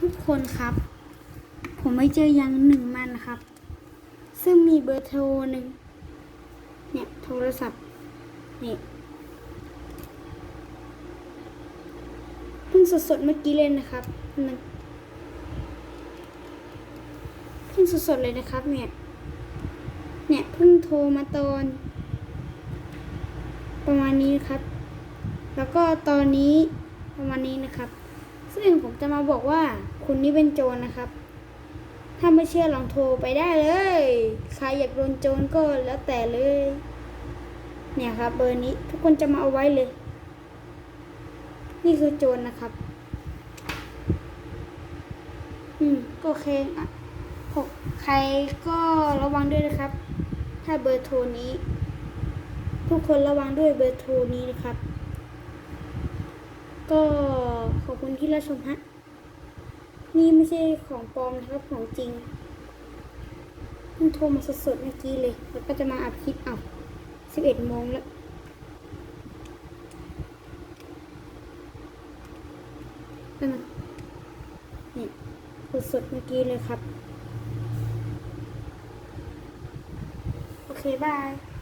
ทุกคนครับ ผมไม่เจอย่างหนึ่งมันครับ ซึ่งมีเบอร์โทรหนึ่งเนี่ยโทรศัพท์นี่เพิ่งสดๆเมื่อกี้เลยนะครับหนึ่งเพิ่งสดๆเลยนะครับเนี่ยเนี่ยเพิ่งโทรมาตอน ประมาณนี้นะครับ แล้วก็ตอนนี้ประมาณนี้นะครับ ซึ่งผมจะมาบอกว่าคุณนี่เป็นโจรนะครับ ถ้าไม่เชื่อลองโทรไปได้เลย ใครอยากโดนโจรก็แล้วแต่เลย เนี่ยครับ เบอร์นี้ทุกคนจะมาเอาไว้เลย นี่คือโจรนะครับ อืมก็โอเคอะหกใครก็ระวังด้วยนะครับ ถ้าเบอร์โทรนี้ ทุกคนระวังด้วยเบอร์โทรนี้นะครับ ก็ คุณที่รับชมฮะ นี่ไม่ใช่ของปลอมนะครับของจริงเพิ่งโทรมาสดๆเมื่อกี้เลย แล้วก็จะมาอัดคลิปเอาสิบเอ็ดโมงแล้วนั่นี่สดๆเมื่อกี้เลยครับ โอเค บาย